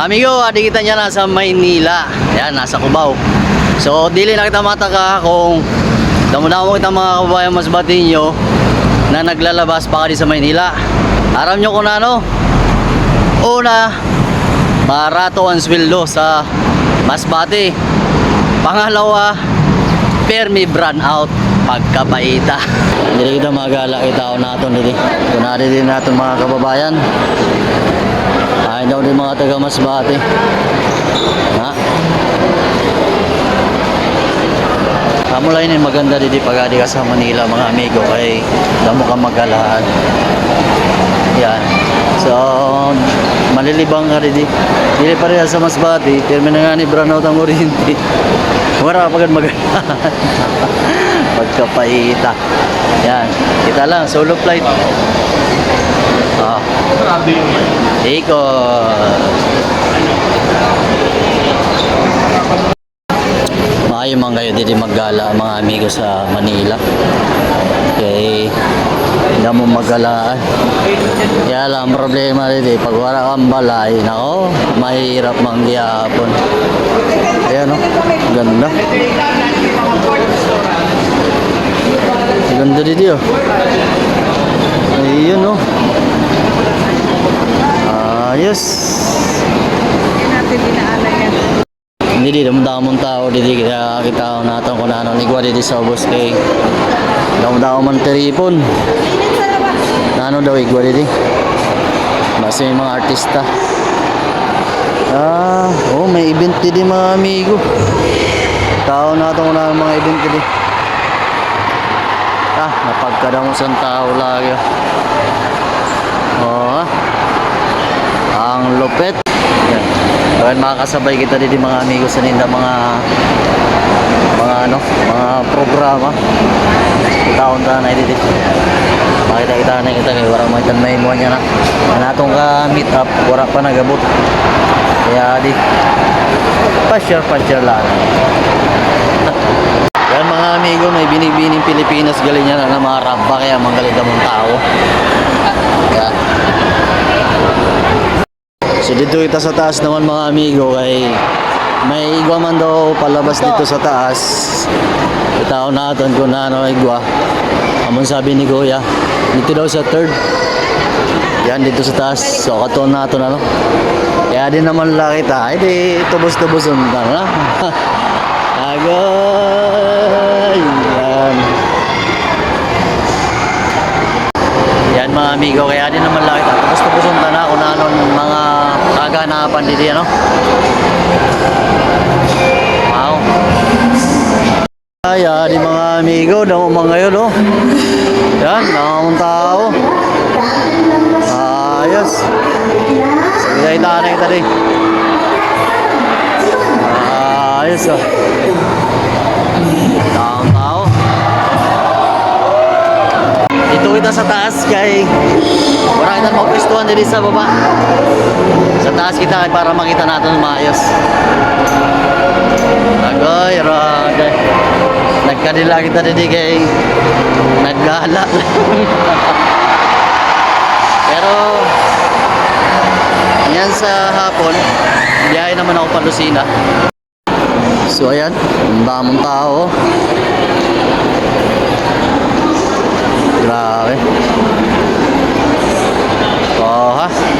Amigo, adi kita niya nasa Maynila. Yan, nasa Cubao. So, dili na kita mataka kung damo-damo kita mga kababayan mas batinyo na naglalabas pa ka di sa Maynila. Aram nyo kung ano? Una, barato ang sweldo sa Masbate. Pangalawa, permi brand out pagkapaita. Hindi kita magala kita naton dito. Kunari din natin mga kababayan. Ay daw din mga taga Masbate. Ha? Lang yun, maganda dito pag adi ka sa Manila mga amigo kay damo ka magalaan. Yan. So, malilibang ka rin di. Pa rin sa Masbate, pero may nga ni brownout ang oriente. Wala pa pagad magalaan. Yan. Kita lang, solo flight. Ah. Ikot. Maayo man kayo dito maggala mga amigo sa Manila. Okay. Hindi mo magalaan. Kaya lang ang problema dito, pag wala kang balay, nako, mahirap mangyapon. Ayan no, ganda. Ganda dito oh. Ayun no. Ayos. Hindi natin dinaanan yan. Hindi di damdamon tao di di kaya kita naton ko na ano ligwa di di sa ubos kay damdamon man teripon. Nano daw igwa di di. Mas may mga artista. Ah, oh may event di di mga amigo. Tao naton ko na mga event di di. Ah, napagkadamo sa tao lagi. Oh. ah. Ang lupet. Yan. Kaya makakasabay kita dito mga amigo sa ninda mga mga ano, mga programa. Taon ta na dito. Makita kita na kita kay wala man may mo niya na. Anatong ka meet up, wala pa nagabot. Kaya di pa-share pa-share lang. Yan mga amigo, may binibining Pilipinas galing yan na mga ramba kaya manggaling ka mong tao. Yan. So dito kita sa taas naman mga amigo kay may igwa man daw palabas dito sa taas. Itaw natin kung ano igwa. Amon sabi ni Kuya, dito daw sa third. Yan dito sa taas. So katon natin ano. Kaya din naman lang kita. Ay di tubos-tuboson ka na. Agay. Yan. Yan mga amigo, kaya din naman lang kita. Tapos tubuson ka na kung ano mga dito, ano? Wow. Kaya di mga amigo, damo mga ngayon, oh. Yan, nakamang tao. Ayos. Sige, ay tanay kita di. Ayos, oh. Nakamang tao. Dito kita sa taas kay wala kita magpwestuhan dito sa baba. Sa taas kita para makita natin maayos. Agoy, rada. Nagkadila kita dito kay naggala. Pero yan sa hapon, biyahe naman ako pa. So ayan, ang damong tao. Grabe. Oh, ha?